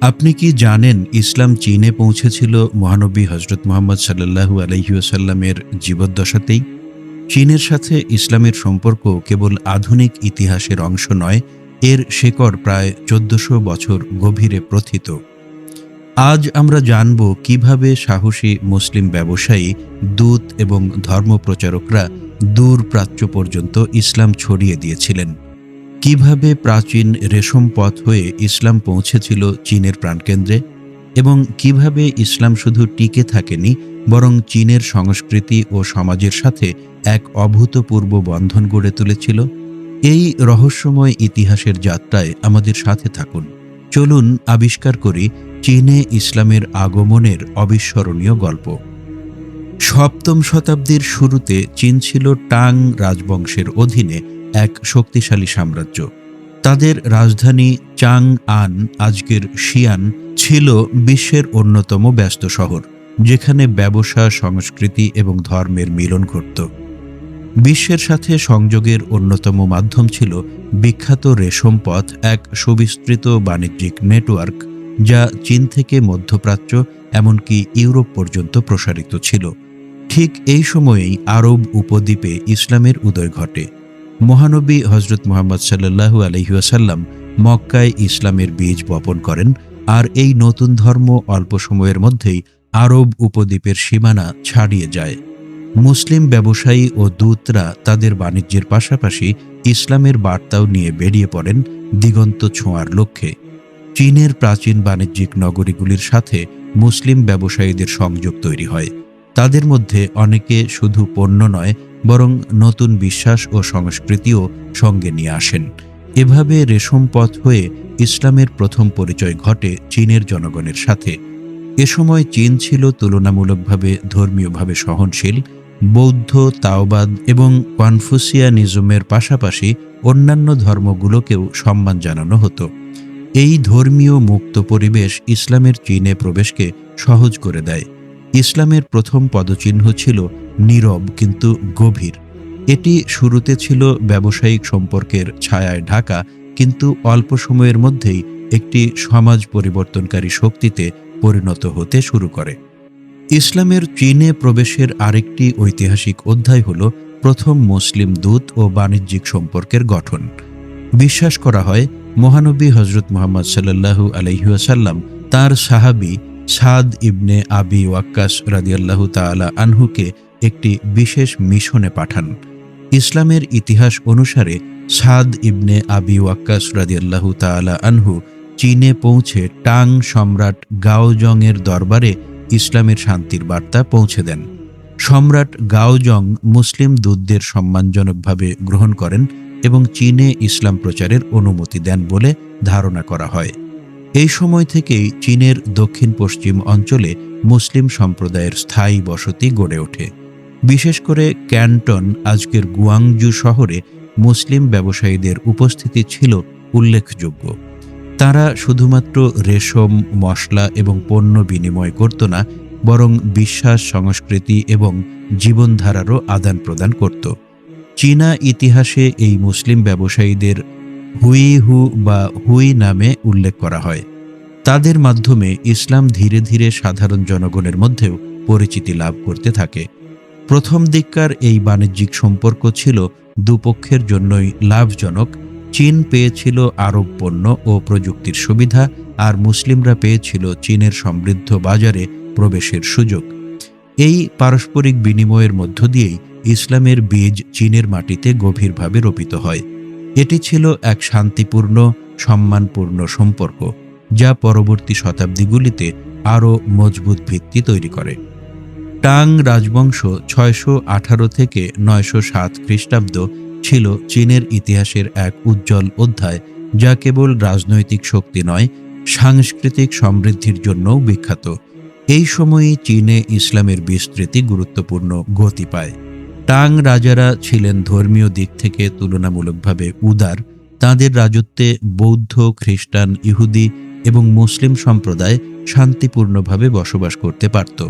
আপনি কি জানেন ইসলাম চীনে পৌঁছেছিল মহানবী হজরত মোহাম্মদ সাল্লাহু আলহিউসাল্লামের জীবদ্দশাতেই? চীনের সাথে ইসলামের সম্পর্ক কেবল আধুনিক ইতিহাসের অংশ নয়, এর শেকড় প্রায় চোদ্দশো বছর গভীরে প্রথিত। আজ আমরা জানব কীভাবে সাহসী মুসলিম ব্যবসায়ী, দূত এবং ধর্মপ্রচারকরা দূর প্রাচ্য পর্যন্ত ইসলাম ছড়িয়ে দিয়েছিলেন। কীভাবে প্রাচীন রেশম পথ হয়ে ইসলাম পৌঁছেছিল চীনের প্রাণকেন্দ্রে এবং কীভাবে ইসলাম শুধু টিকে থাকেনি, বরং চীনের সংস্কৃতি ও সমাজের সাথে এক অভূতপূর্ব বন্ধন গড়ে তুলেছিল? এই রহস্যময় ইতিহাসের যাত্রায় আমাদের সাথে থাকুন। চলুন আবিষ্কার করি চীনে ইসলামের আগমনের অবিস্মরণীয় গল্প। সপ্তম শতাব্দীর শুরুতে চীন ছিল টাং রাজবংশের অধীনে এক শক্তিশালী সাম্রাজ্য। তাদের রাজধানী চাং আন আজকের শিয়ান, ছিল বিশ্বের অন্যতম ব্যস্ত শহর, যেখানে ব্যবসা, সংস্কৃতি এবং ধর্মের মিলন ঘটত। বিশ্বের সাথে সংযোগের অন্যতম মাধ্যম ছিল বিখ্যাত রেশম পথ, এক সুবিস্তৃত বাণিজ্যিক নেটওয়ার্ক, যা চীন থেকে মধ্যপ্রাচ্য, এমনকি ইউরোপ পর্যন্ত প্রসারিত ছিল। ঠিক এই সময়েই আরব উপদ্বীপে ইসলামের উদয় ঘটে। মহানবী হজরত মোহাম্মদ সাল্লাহু আলহিউসাল্লাম মক্কায় ইসলামের বীজ বপন করেন আর এই নতুন ধর্ম অল্প সময়ের মধ্যেই আরব উপদ্বীপের সীমানা ছাড়িয়ে যায়। মুসলিম ব্যবসায়ী ও দূতরা তাদের বাণিজ্যের পাশাপাশি ইসলামের বার্তাও নিয়ে বেরিয়ে পড়েন দিগন্ত ছোঁয়ার লক্ষ্যে। চীনের প্রাচীন বাণিজ্যিক নগরীগুলির সাথে মুসলিম ব্যবসায়ীদের সংযোগ তৈরি হয়। তাদের মধ্যে অনেকে শুধু পণ্য নয় বরং নতুন বিশ্বাস ও সংস্কৃতিও সঙ্গে নিয়ে আসেন। এভাবে রেশম পথ হয়ে ইসলামের প্রথম পরিচয় ঘটে চীনের জনগণের সাথে। এ সময় চীন ছিল তুলনামূলকভাবে ধর্মীয়ভাবে সহনশীল, বৌদ্ধ, তাওবাদ এবং কনফুসিয়ানিজমের পাশাপাশি অন্যান্য ধর্মগুলোকেও সম্মান জানানো হতো। এই ধর্মীয় মুক্ত পরিবেশ ইসলামের চীনে প্রবেশকে সহজ করে দেয়। ইসলামের প্রথম পদচিহ্ন ছিল নীরব কিন্তু গভীর। এটি শুরুতে ছিল ব্যবসায়িক সম্পর্কের ছায়ায় ঢাকা, কিন্তু অল্প সময়ের মধ্যেই একটি সমাজ পরিবর্তনকারী শক্তিতে পরিণত হতে শুরু করে। ইসলামের চীনে প্রবেশের আরেকটি ঐতিহাসিক অধ্যায় হল প্রথম মুসলিম দূত ও বাণিজ্যিক সম্পর্কের গঠন। বিশ্বাস করা হয়, মহানবী হজরত মোহাম্মদ সাল্লাহু আলহিউসাল্লাম তার সাহাবি সাদ ইবনে আবি ওয়াক্কাস রাদিয়াল্লাহু তাআলা আনহুকে একটি বিশেষ মিশনে পাঠান। ইসলামের ইতিহাস অনুসারে সাদ ইবনে আবি ওয়াক্কাস রাদিয়াল্লাহু তাআলা আনহু চীনে পৌঁছে টাং সম্রাট গাওজংয়ের দরবারে ইসলামের শান্তির বার্তা পৌঁছে দেন। সম্রাট গাওজং মুসলিম দূতদের সম্মানজনকভাবে গ্রহণ করেন এবং চীনে ইসলাম প্রচারের অনুমতি দেন বলে ধারণা করা হয়। এই সময় থেকেই চীনের দক্ষিণ পশ্চিম অঞ্চলে মুসলিম সম্প্রদায়ের স্থায়ী বসতি গড়ে ওঠে। বিশেষ করে ক্যান্টন, আজকের গুয়াংজু শহরে মুসলিম ব্যবসায়ীদের উপস্থিতি ছিল উল্লেখযোগ্য। তারা শুধুমাত্র রেশম, মশলা এবং পণ্য বিনিময় করত না, বরং বিশ্বাস, সংস্কৃতি এবং জীবনধারারও আদান প্রদান করত। চীনা ইতিহাসে এই মুসলিম ব্যবসায়ীদের হুই হু বা হুই নামে উল্লেখ করা হয়। তাদের মাধ্যমে ইসলাম ধীরে ধীরে সাধারণ জনগণের মধ্যেও পরিচিতি লাভ করতে থাকে। প্রথম দিককার এই বাণিজ্যিক সম্পর্ক ছিল দুপক্ষের জন্যই লাভজনক, চীন পেয়েছিল আরব পণ্য ও প্রযুক্তির সুবিধা আর মুসলিমরা পেয়েছিল চীনের সমৃদ্ধ বাজারে প্রবেশের সুযোগ। এই পারস্পরিক বিনিময়ের মধ্য দিয়েই ইসলামের বীজ চীনের মাটিতে গভীরভাবে রোপিত হয়। এটি ছিল এক শান্তিপূর্ণ, সম্মানপূর্ণ সম্পর্ক, যা পরবর্তী শতাব্দীগুলিতে আরও মজবুত ভিত্তি তৈরি করে। টাং রাজবংশ ছয়শো আঠারো থেকে নয়শো সাত খ্রিস্টাব্দ ছিল চীনের ইতিহাসের এক উজ্জ্বল অধ্যায়, যা কেবল রাজনৈতিক শক্তি নয়, সাংস্কৃতিক সমৃদ্ধির জন্যও বিখ্যাত। এই সময়ে চীনে ইসলামের বিস্তৃতি গুরুত্বপূর্ণ গতি পায়। টাং রাজারা ছিলেন ধর্মীয় দিক থেকে তুলনামূলকভাবে উদার। তাদের রাজত্বে বৌদ্ধ, খ্রিস্টান, ইহুদি এবং মুসলিম সম্প্রদায় শান্তিপূর্ণভাবে বসবাস করতে পারত।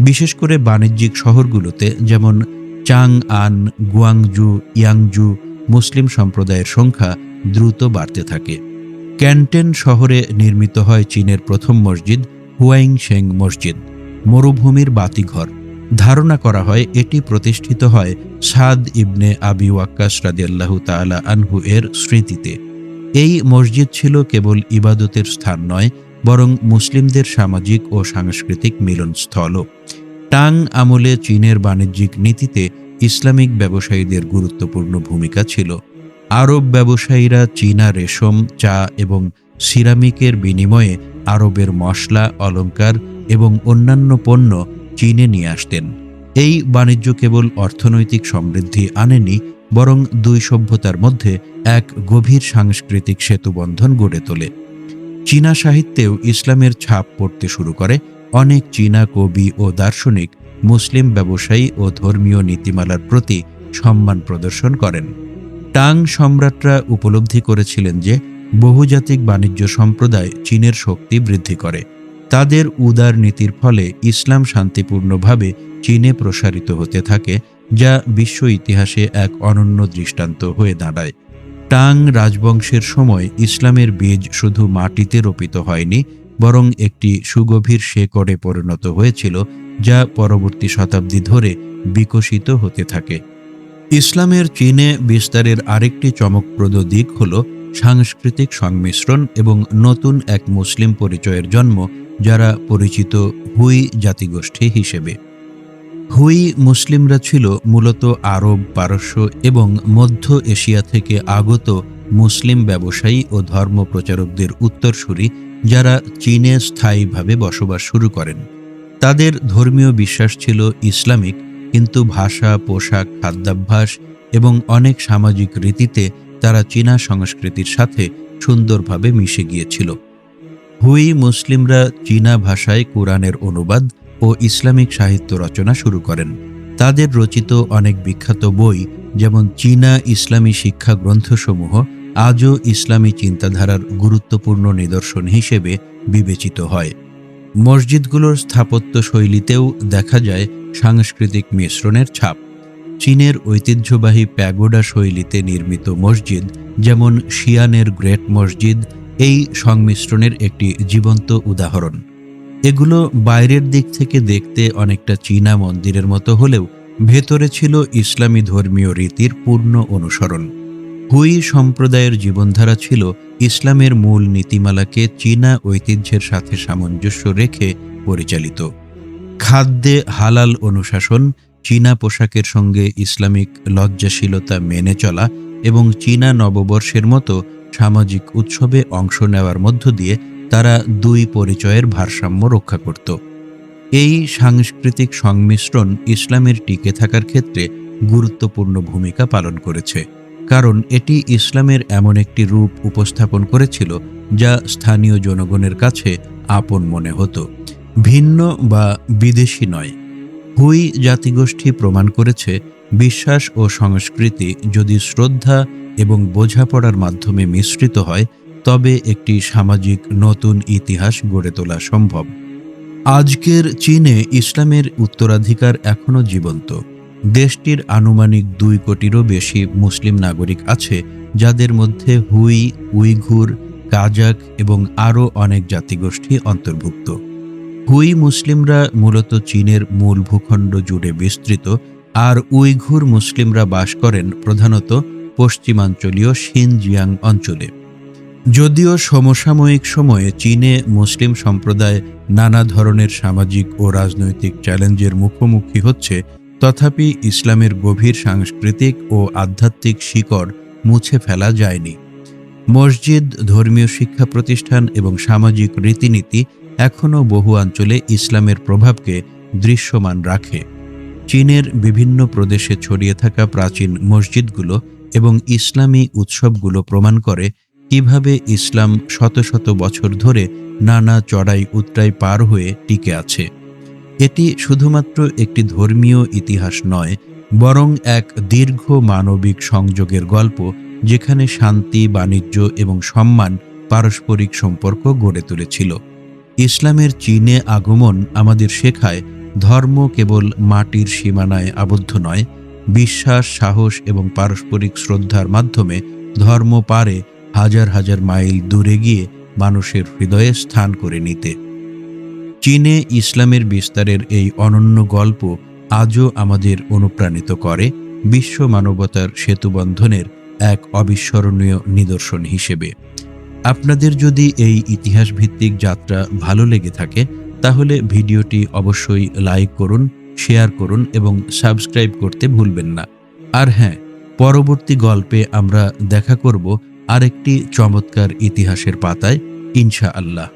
বিশেষ করে বাণিজ্যিক শহরগুলোতে যেমন চাং আন, গুয়াংজু, ইয়াংজু মুসলিম সম্প্রদায়ের সংখ্যা দ্রুত বাড়তে থাকে। ক্যান্টেন শহরে নির্মিত হয় চীনের প্রথম মসজিদ হুয়াইং শেং মসজিদ, মরুভূমির বাতিঘর। ধারণা করা হয় এটি প্রতিষ্ঠিত হয় সাদ ইবনে আবি ওয়াক্কাস রাদিয়াল্লাহু তাআলা আনহু এর স্মৃতিতে। এই মসজিদ ছিল কেবল ইবাদতের স্থান নয়, বরং মুসলিমদের সামাজিক ও সাংস্কৃতিক মিলনস্থলও টাং আমলে চীনের বাণিজ্যিক নীতিতে ইসলামিক ব্যবসায়ীদের গুরুত্বপূর্ণ ভূমিকা ছিল। আরব ব্যবসায়ীরা চীনা রেশম, চা এবং সিরামিকের বিনিময়ে আরবের মশলা, অলংকার এবং অন্যান্য পণ্য চীনে নিয়ে আসতেন। এই বাণিজ্য কেবল অর্থনৈতিক সমৃদ্ধি আনেনি, বরং দুই সভ্যতার মধ্যে এক গভীর সাংস্কৃতিক সেতুবন্ধন গড়ে তোলে। চীনা সাহিত্যেও ইসলামের ছাপ পড়তে শুরু করে। অনেক চীনা কবি ও দার্শনিক মুসলিম ব্যবসায়ী ও ধর্মীয় নীতিমালার প্রতি সম্মান প্রদর্শন করেন। টাং সম্রাটরা উপলব্ধি করেছিলেন যে বহুজাতিক বাণিজ্য সম্প্রদায় চীনের শক্তি বৃদ্ধি করে। তাদের উদার নীতির ফলে ইসলাম শান্তিপূর্ণভাবে চীনে প্রসারিত হতে থাকে, যা বিশ্ব ইতিহাসে এক অনন্য দৃষ্টান্ত হয়ে দাঁড়ায়। টাং রাজবংশের সময় ইসলামের বীজ শুধু মাটিতে রোপিত হয়নি, বরং একটি সুগভীর শেকড়ে পরিণত হয়েছিল, যা পরবর্তী শতাব্দী ধরে বিকশিত হতে থাকে। ইসলামের চীনে বিস্তারের আরেকটি চমকপ্রদ দিক হল সাংস্কৃতিক সংমিশ্রণ এবং নতুন এক মুসলিম পরিচয়ের জন্ম যারা পরিচিত হুই জাতিগোষ্ঠী হিসেবে। হুই মুসলিমরা ছিল মূলত আরব, পারস্য এবং মধ্য এশিয়া থেকে আগত মুসলিম ব্যবসায়ী ও ধর্ম প্রচারকদের উত্তরসূরি যারা চীনে স্থায়ীভাবে বসবাস শুরু করেন। তাদের ধর্মীয় বিশ্বাস ছিল ইসলামিক, কিন্তু ভাষা, পোশাক, খাদ্যাভ্যাস এবং অনেক সামাজিক রীতিতে তারা চীনা সংস্কৃতির সাথে সুন্দরভাবে মিশে গিয়েছিল। হুই মুসলিমরা চীনা ভাষায় কোরআনের অনুবাদ ও ইসলামিক সাহিত্য রচনা শুরু করেন। তাদের রচিত অনেক বিখ্যাত বই যেমন চীনা ইসলামী শিক্ষা গ্রন্থসমূহ আজও ইসলামী চিন্তাধারার গুরুত্বপূর্ণ নিদর্শন হিসেবে বিবেচিত হয়। মসজিদগুলোর স্থাপত্য শৈলীতেও দেখা যায় সাংস্কৃতিক মিশ্রণের ছাপ। চীনের ঐতিহ্যবাহী প্যাগোডা শৈলীতে নির্মিত মসজিদ যেমন শিয়ানের গ্রেট মসজিদ এই সংমিশ্রণের একটি জীবন্ত উদাহরণ। এগুলো বাইরের দিক থেকে দেখতে অনেকটা চীনা মন্দিরের মতো হলেও ভেতরে ছিল ইসলামী ধর্মীয় রীতির পূর্ণ অনুসরণ। হুই সম্প্রদায়ের জীবনধারা ছিল ইসলামের মূল নীতিমালাকে চীনা ঐতিহ্যের সাথে সামঞ্জস্য রেখে পরিচালিত। খাদ্যে হালাল অনুশাসন, চীনা পোশাকের সঙ্গে ইসলামিক লজ্জাশীলতা মেনে চলা এবং চীনা নববর্ষের মতো সামাজিক উৎসবে অংশ নেওয়ার মধ্য দিয়ে তারা দুই পরিচয়ের ভারসাম্য রক্ষা করত। এই সাংস্কৃতিক সংমিশ্রণ ইসলামের টিকে থাকার ক্ষেত্রে গুরুত্বপূর্ণ ভূমিকা পালন করেছে, কারণ এটি ইসলামের এমন একটি রূপ উপস্থাপন করেছিল যা স্থানীয় জনগণের কাছে আপন মনে হতো, ভিন্ন বা বিদেশি নয়। হুই জাতিগোষ্ঠী প্রমাণ করেছে বিশ্বাস ও সংস্কৃতি যদি শ্রদ্ধা এবং বোঝাপড়ার মাধ্যমে মিশ্রিত হয়, তবে একটি সামাজিক নতুন ইতিহাস গড়ে তোলা সম্ভব। আজকের চীনে ইসলামের উত্তরাধিকার এখনও জীবন্ত। দেশটির আনুমানিক দুই কোটিরও বেশি মুসলিম নাগরিক আছে, যাদের মধ্যে হুই, উইঘুর, কাজাক এবং আরও অনেক জাতিগোষ্ঠী অন্তর্ভুক্ত। হুই মুসলিমরা মূলত চীনের মূল ভূখণ্ড জুড়ে বিস্তৃত আর উইঘুর মুসলিমরা বাস করেন প্রধানত পশ্চিমাঞ্চলীয় শিনজিয়াং অঞ্চলে। যদিও সমসাময়িক সময়ে চীনে মুসলিম সম্প্রদায় নানা ধরনের সামাজিক ও রাজনৈতিক চ্যালেঞ্জের মুখোমুখি হচ্ছে, তথাপি ইসলামের গভীর সাংস্কৃতিক ও আধ্যাত্মিক শিকড় মুছে ফেলা যায়নি। মসজিদ, ধর্মীয় শিক্ষা প্রতিষ্ঠান এবং সামাজিক রীতিনীতি এখনও বহু অঞ্চলে ইসলামের প্রভাবকে দৃশ্যমান রাখে। চীনের বিভিন্ন প্রদেশে ছড়িয়ে থাকা প্রাচীন মসজিদগুলো এবং ইসলামী উৎসবগুলো প্রমাণ করে কীভাবে ইসলাম শত শত বছর ধরে নানা চড়াই উত্তরাই পার হয়ে টিকে আছে। এটি শুধুমাত্র একটি ধর্মীয় ইতিহাস নয়, বরং এক দীর্ঘ মানবিক সংযোগের গল্প যেখানে শান্তি, বাণিজ্য এবং সম্মান পারস্পরিক সম্পর্ক গড়ে তুলেছিল। ইসলামের চীনে আগমন আমাদের শেখায় ধর্ম কেবল মাটির সীমানায় আবদ্ধ নয়, বিশ্বাস, সাহস এবং পারস্পরিক শ্রদ্ধার মাধ্যমে ধর্ম পারে হাজার হাজার মাইল দূরে গিয়ে মানুষের হৃদয়ে স্থান করে নিতে। চীনে ইসলামের বিস্তারের এই অনন্য গল্প আজও আমাদের অনুপ্রাণিত করে বিশ্ব মানবতার সেতুবন্ধনের এক অবিস্মরণীয় নিদর্শন হিসেবে। আপনাদের যদি এই ইতিহাস ভিত্তিক যাত্রা ভালো লেগে থাকে তাহলে ভিডিওটি অবশ্যই লাইক করুন, শেয়ার করুন এবং সাবস্ক্রাইব করতে ভুলবেন না। আর হ্যাঁ পরবর্তী গল্পে আমরা দেখা করব আরেকটি চমৎকার ইতিহাসের পাতায় ইনশা আল্লাহ